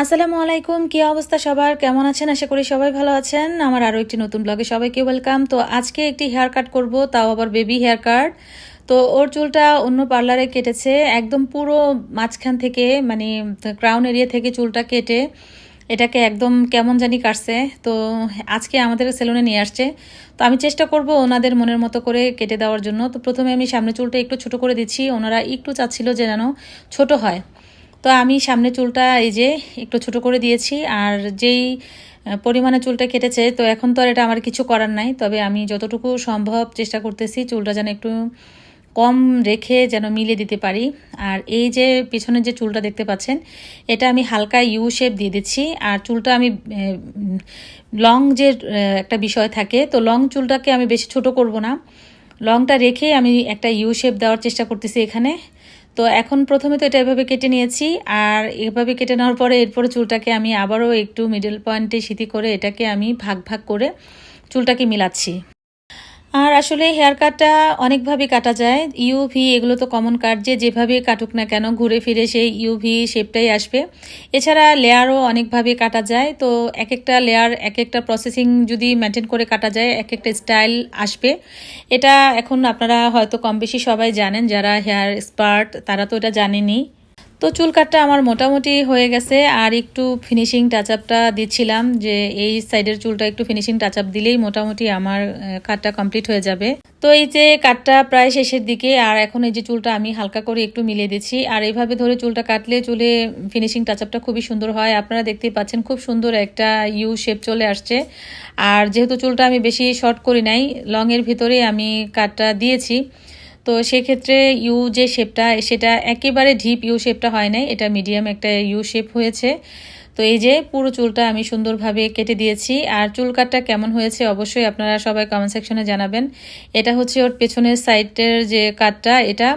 আসসালামু আলাইকুম, কি অবস্থা সবার? কেমন আছেন? আশা করি সবাই ভালো আছেন। আমার আরও একটি নতুন ব্লগে সবাইকে ওয়েলকাম তো আজকে একটি হেয়ার কাট করব, তাও আবার বেবি হেয়ার কাট তো ওর চুলটা অন্য পার্লারে কেটেছে, একদম পুরো মাঝখান থেকে মানে ক্রাউন এরিয়া থেকে চুলটা কেটে, এটাকে একদম কেমন জানি কাটছে। তো আজকে আমাদের সেলুনে নিয়ে আসছে। তো আমি চেষ্টা করব ওনাদের মনের মতো করে কেটে দেওয়ার জন্য। তো প্রথমে আমি সামনে চুলটা একটু ছোট করে দিচ্ছি, ওনারা একটু চাচ্ছিল যে যেন ছোট হয়। তো আমি সামনে চুলটা এই যে একটু ছোট করে দিয়েছি, আর যেই পরিমাণে চুলটা কেটেছে, তো এখন তো আর এটা আমার কিছু করার নাই। তবে আমি যতটুকু সম্ভব চেষ্টা করতেছি চুলটা যেন একটু কম রেখে যেন মিলে দিতে পারি। আর এই যে পিছনের যে চুলটা দেখতে পাচ্ছেন, এটা আমি হালকা ইউ শেপ দিয়ে দিচ্ছি। আর চুলটা আমি লং যে একটা বিষয় থাকে, তো লং চুলটাকে আমি বেশি ছোট করব না। লংটা রেখে আমি একটা ইউ শেপ দেওয়ার চেষ্টা করতেছি এখানে। তো এখন প্রথমে তো এটা এভাবে কেটে নিয়েছি, আর এভাবে কেটে নেওয়ার পরে এরপরে চুলটাকে আমি আবারও একটু মিডল পয়েন্টে সিথি করে এটাকে আমি ভাগ ভাগ করে চুলটাকে মিলাচ্ছি। আর আসলে হেয়ার কাটটা অনেকভাবে কাটা যায়। ইউভি এগুলো তো কমন কাট যে যেভাবে কাটুক না কেন, ঘুরে ফিরে সেই ইউভি শেপটাই আসবে। এছাড়া লেয়ারও অনেকভাবে কাটা যায়, তো এক একটা লেয়ার এক একটা প্রসেসিং যদি মেনটেন করে কাটা যায় এক একটা স্টাইল আসবে। এটা এখন আপনারা হয়তো কম বেশি সবাই জানেন, যারা হেয়ার এক্সপার্ট তারা তো এটা জানেনই। তো চুল কাটটা আমার মোটামুটি হয়ে গেছে, আর একটু ফিনিশিং টাচ আপটা দিচ্ছিলাম যে এই সাইডের চুলটা একটু ফিনিশিং টাচ আপ দিলেই মোটামুটি আমার কাটটা কমপ্লিট হয়ে যাবে। তো এই যে কাটটা প্রায় শেষের দিকে, আর এখন এই যে চুলটা আমি হালকা করে একটু মিলিয়ে দিচ্ছি, আর এইভাবে ধরে চুলটা কাটলে চুলে ফিনিশিং টাচ আপটা খুবই সুন্দর হয়। আপনারা দেখতেই পাচ্ছেন খুব সুন্দর একটা ইউ শেপ চলে আসছে। আর যেহেতু চুলটা আমি বেশি শর্ট করি নাই লংয়ের ভিতরে আমি কাটটা দিয়েছি। তো সেক্ষেত্রে ইউ যে শেপটা সেটা একেবারে ঢিপ ইউ শেপটা হয় নাই। এটা মিডিয়াম একটা ইউ শেপ হয়েছে। তো এই যে পুরো চুলটা আমি সুন্দরভাবে কেটে দিয়েছি। আর চুল কাটটা কেমন হয়েছে অবশ্যই আপনারা সবাই কমেন্ট সেকশনে জানাবেন। এটা হচ্ছে ওর পেছনের সাইডের যে কাটটা, এটা,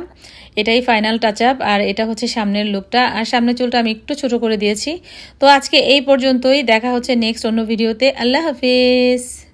এটাই ফাইনাল টাচ আপ আর এটা হচ্ছে সামনের লুকটা আর সামনের চুলটা আমি একটু ছোট করে দিয়েছি। তো আজকে এই পর্যন্তই। দেখা হচ্ছে নেক্সট অন্য ভিডিওতে আল্লাহ হাফিজ।